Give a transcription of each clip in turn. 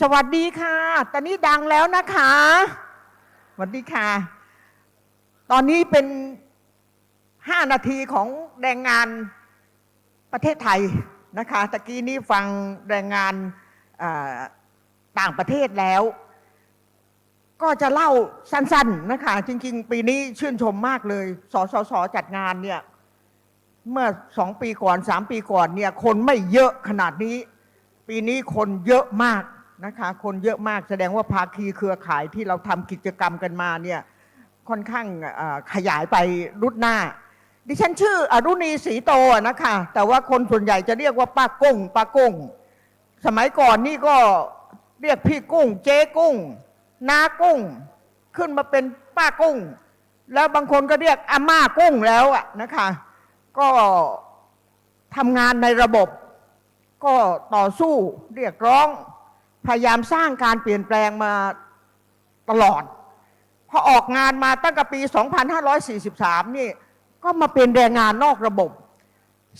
สวัสดีค่ะ ตอนนี้ดังแล้วนะคะ สวัสดีค่ะ ตอนนี้เป็นห้านาทีของแรงงานประเทศไทยนะคะ ตะกี้นี้ฟังแรงงานต่างประเทศแล้ว ก็จะเล่าสั้นๆนะคะ จริง ๆ ปีนี้ชื่นชมมากเลย สสสจัดงานเนี่ย เมื่อสองปีก่อนสามปีก่อนเนี่ย คนไม่เยอะขนาดนี้ ปีนี้คนเยอะมาก นะคะ คนเยอะมากแสดงว่าภาคีเครือข่ายที่เราทำกิจกรรมกันมาเนี่ยค่อนข้างขยายไปรุดหน้า ดิฉันชื่ออรุณีศรีโตนะคะ แต่ว่าคนส่วนใหญ่จะเรียกว่าป้ากุ้งป้ากุ้ง สมัยก่อนนี่ก็เรียกพี่กุ้ง เจ๊กุ้งนากุ้ง ขึ้นมาเป็นป้ากุ้ง แล้วบางคนก็เรียกอาม่ากุ้งแล้วอะนะคะ ก็ทำงานในระบบ ก็ต่อสู้เรียกร้อง พยายามสร้างการเปลี่ยนแปลงมาตลอด พอออกงานมาตั้งแต่ปี 2543 นี่ ก็มาเป็นแรงงานนอกระบบ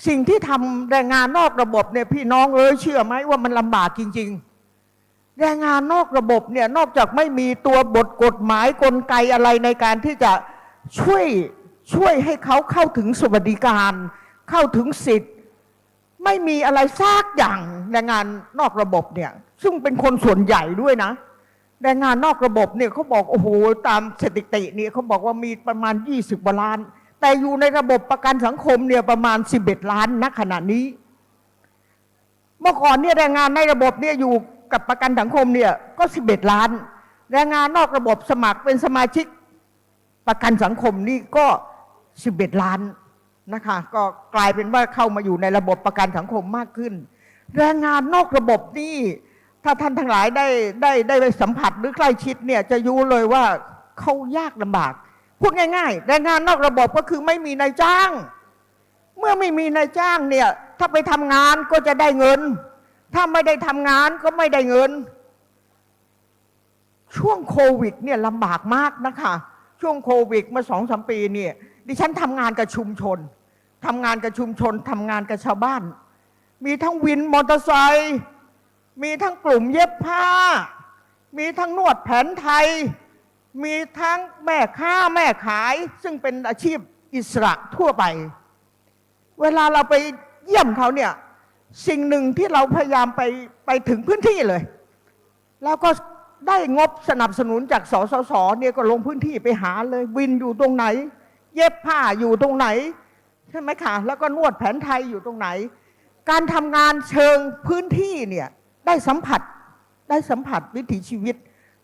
สิ่งที่ทำแรงงานนอกระบบเนี่ยพี่น้องเอ้ยเชื่อไหมว่ามันลำบากจริง ๆ แรงงานนอกระบบเนี่ยนอกจากไม่มีตัวบทกฎหมายกลไกอะไรในการที่จะช่วยช่วยให้เขาเข้าถึงสวัสดิการ เข้าถึงสิทธิ์ ไม่มีอะไรซากอย่างแรงงานนอกระบบเนี่ย ซึ่งเป็นคนส่วนใหญ่ด้วยนะแรงงานนอกระบบเนี่ยเขาบอกโอ้โหตามสถิติเนี่ยเขาบอกว่ามีประมาณ 20กว่าล้าน แต่อยู่ในระบบประกันสังคมเนี่ยประมาณ 11 ล้านณขณะนี้ เมื่อก่อนเนี่ยแรงงานในระบบเนี่ยอยู่กับประกันสังคมเนี่ยก็ 11 ล้าน แรงงานนอกระบบสมัครเป็นสมาชิกประกันสังคมนี่ก็ 11 ล้าน นะคะ ก็กลายเป็นว่าเข้ามาอยู่ในระบบประกันสังคมมากขึ้น แรงงานนอกระบบนี่ ถ้าท่านทั้งหลายได้ได้ได้ไปสัมผัสหรือใกล้ชิดเนี่ยจะรู้เลยว่าเขายากลำบากพูดง่ายๆแรงงานนอกระบบก็คือไม่มีนายจ้าง เมื่อไม่มีนายจ้างเนี่ย ถ้าไปทำงานก็จะได้เงิน ถ้าไม่ได้ทำงานก็ไม่ได้เงิน ช่วงโควิดเนี่ยลำบากมากนะคะ ช่วงโควิดเมื่อสองสามปีเนี่ย ดิฉันทำงานกับชุมชนทำงานกับชุมชนทำงานกับชาวบ้าน มีทั้งวินมอเตอร์ไซค์มีทั้งกลุ่มเย็บผ้า มีทั้งนวดแผนไทย มีทั้งแม่ค้าแม่ขาย ซึ่งเป็นอาชีพอิสระทั่วไป เวลาเราไปเยี่ยมเขาเนี่ยสิ่งหนึ่งที่เราพยายามไปไปถึงพื้นที่เลย แล้วก็ได้งบสนับสนุนจากสสสเนี่ยก็ลงพื้นที่ไปหาเลยวินอยู่ตรงไหน เย็บผ้าอยู่ตรงไหนใช่ไหมคะแล้วก็นวดแผนไทยอยู่ตรงไหน การทำงานเชิงพื้นที่เนี่ยได้สัมผัสได้สัมผัสวิถีชีวิต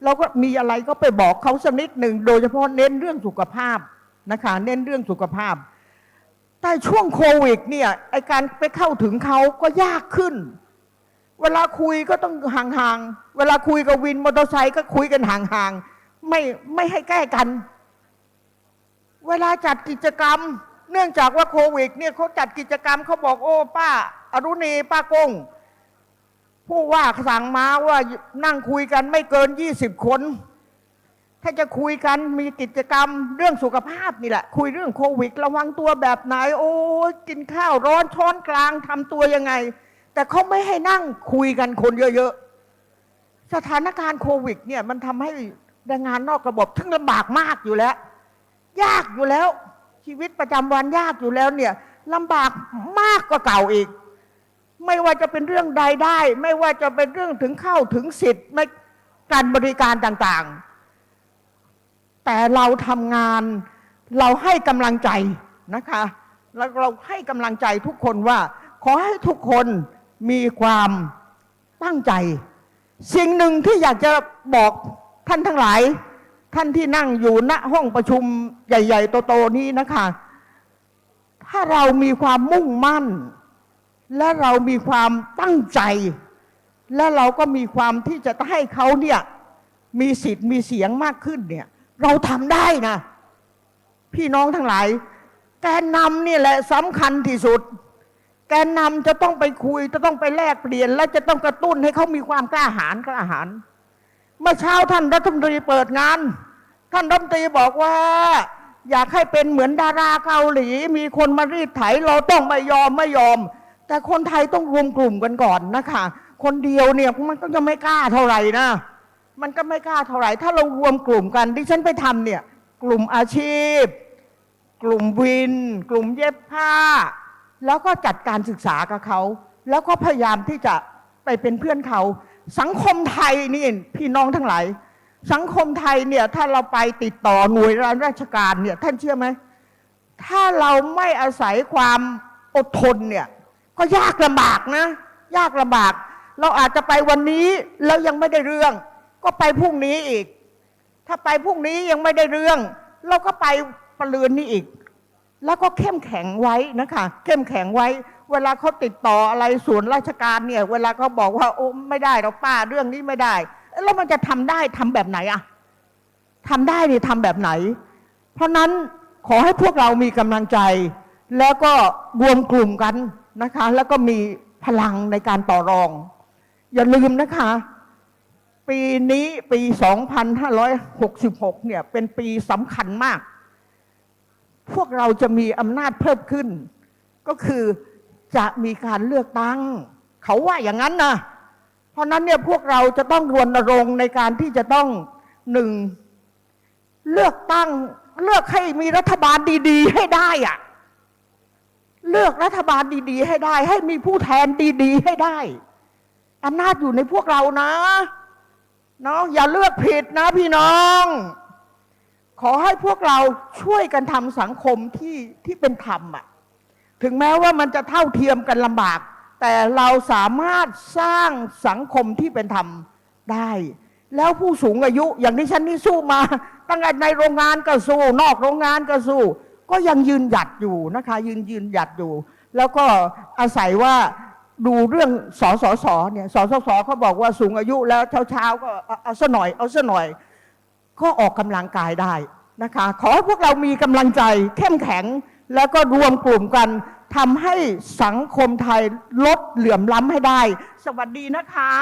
เราก็มีอะไรก็ไปบอกเขาสักนิดหนึ่งโดยเฉพาะเน้นเรื่องสุขภาพนะคะเน้นเรื่องสุขภาพ แต่ช่วงโควิดเนี่ยไอการไปเข้าถึงเขาก็ยากขึ้น เวลาคุยก็ต้องห่างๆเวลาคุยกับวินมอเตอร์ไซค์ก็คุยกันห่างๆไม่ไม่ให้ใกล้กัน เวลาจัดกิจกรรม เนื่องจากว่าโควิดเนี่ยเขาจัดกิจกรรมเขาบอกโอ้ป้า อรุณีป้ากงผู้ว่าสั่งมาว่านั่งคุยกันไม่เกิน20คน ถ้าจะคุยกันมีกิจกรรมเรื่องสุขภาพนี่แหละ คุยเรื่องโควิด ระวังตัวแบบไหน โอ้กินข้าวร้อนช้อนกลางทำตัวยังไง แต่เขาไม่ให้นั่งคุยกันคนเยอะๆ สถานการณ์โควิดเนี่ยมันทำให้แรงงานนอกระบบทั้งลำบากมากอยู่แล้ว ยากอยู่แล้ว ชีวิตประจำวันยากอยู่แล้วเนี่ยลำบากมากกว่าเก่าอีก ไม่ว่าจะเป็นเรื่องใดได้ ไม่ว่าจะเป็นเรื่องถึงเข้าถึงสิทธิ์ไม่การบริการต่างๆ แต่เราทำงานเราให้กำลังใจนะคะ แล้วเราให้กำลังใจทุกคนว่า ขอให้ทุกคนมีความตั้งใจ สิ่งหนึ่งที่อยากจะบอกท่านทั้งหลาย ท่านที่นั่งอยู่ณห้องประชุมใหญ่ ๆ โตๆนี้นะคะ ถ้าเรามีความมุ่งมั่น และเรามีความตั้งใจ และเราก็มีความที่จะให้เขาเนี่ยมีสิทธิ์มีเสียงมากขึ้นเนี่ย เราทำได้นะ พี่น้องทั้งหลาย แกนนำนี่แหละสำคัญที่สุด แกนนำจะต้องไปคุย จะต้องไปแลกเปลี่ยน และจะต้องกระตุ้นให้เขามีความกล้าหาญกล้าหาญเมื่อเช้าท่านรัฐมนตรีเปิดงาน ท่านรัฐมนตรีบอกว่า อยากให้เป็นเหมือนดาราเกาหลี มีคนมารีดไถเราต้องไม่ยอมไม่ยอม แต่คนไทยต้องรวมกลุ่มกันก่อนนะคะ คนเดียวเนี่ยมันก็ยังไม่กล้าเท่าไหร่นะมันก็ไม่กล้าเท่าไหร่ ถ้าเรารวมกลุ่มกันที่ฉันไปทำเนี่ย กลุ่มอาชีพ กลุ่มวิน กลุ่มเย็บผ้า แล้วก็จัดการศึกษากับเขา แล้วก็พยายามที่จะไปเป็นเพื่อนเขา สังคมไทยนี่พี่น้องทั้งหลาย สังคมไทยเนี่ยถ้าเราไปติดต่อหน่วยงานราชการเนี่ยท่านเชื่อไหมถ้าเราไม่อาศัยความอดทนเนี่ยก็ยากลำบากนะ ยากลำบาก เราอาจจะไปวันนี้แล้วยังไม่ได้เรื่อง ก็ไปพรุ่งนี้อีก ถ้าไปพรุ่งนี้ยังไม่ได้เรื่อง เราก็ไปปรืนนี้อีก แล้วก็เข้มแข็งไว้นะคะเข้มแข็งไว้ เวลาเขาติดต่ออะไรส่วนราชการเนี่ย เวลาเขาบอกว่าโอ้ไม่ได้เราป้าเรื่องนี้ไม่ได้ แล้วมันจะทำได้ทำแบบไหนอะทำได้นี่ทำแบบไหน เพราะนั้นขอให้พวกเรามีกำลังใจ แล้วก็รวมกลุ่มกันนะคะ แล้วก็มีพลังในการต่อรอง อย่าลืมนะคะ ปีนี้ปี 2566 เนี่ย เป็นปีสำคัญมาก พวกเราจะมีอำนาจเพิ่มขึ้น ก็คือจะมีการเลือกตั้ง เขาว่าอย่างนั้นนะ ราะนั้นเนี่ยพวกเราจะต้องรณรงค์ในการที่จะต้องหนึ่งเลือกตั้งเลือกให้มีรัฐบาลดีๆ ให้ได้อะเลือกรัฐบาลดีๆ ให้ได้ ให้มีผู้แทนดีๆ ให้ได้อำนาจอยู่ในพวกเรานะเนาะอย่าเลือกผิดนะพี่น้อง ขอให้พวกเราช่วยกันทำสังคมที่ที่เป็นธรรมอะถึงแม้ว่ามันจะเท่าเทียมกันลำบาก แต่เราสามารถสร้างสังคมที่เป็นธรรมได้ แล้วผู้สูงอายุอย่างที่ฉันนี่สู้มา ตั้งแต่ในโรงงานก็สู้ นอกโรงงานก็สู้ ก็ยังยืนหยัดอยู่นะคะ ยืนยืนหยัดอยู่ แล้วก็อาศัยว่าดูเรื่องสสสเนี่ยสสสเขาบอกว่าสูงอายุแล้วเช้าๆก็เอาเอาซะหน่อยเอาซะหน่อย ก็ออกกำลังกายได้นะคะ ขอให้พวกเรามีกำลังใจเข้มแข็งแล้วก็รวมกลุ่มกัน ทำให้สังคมไทยลดเหลื่อมล้ำให้ได้ สวัสดีนะคะ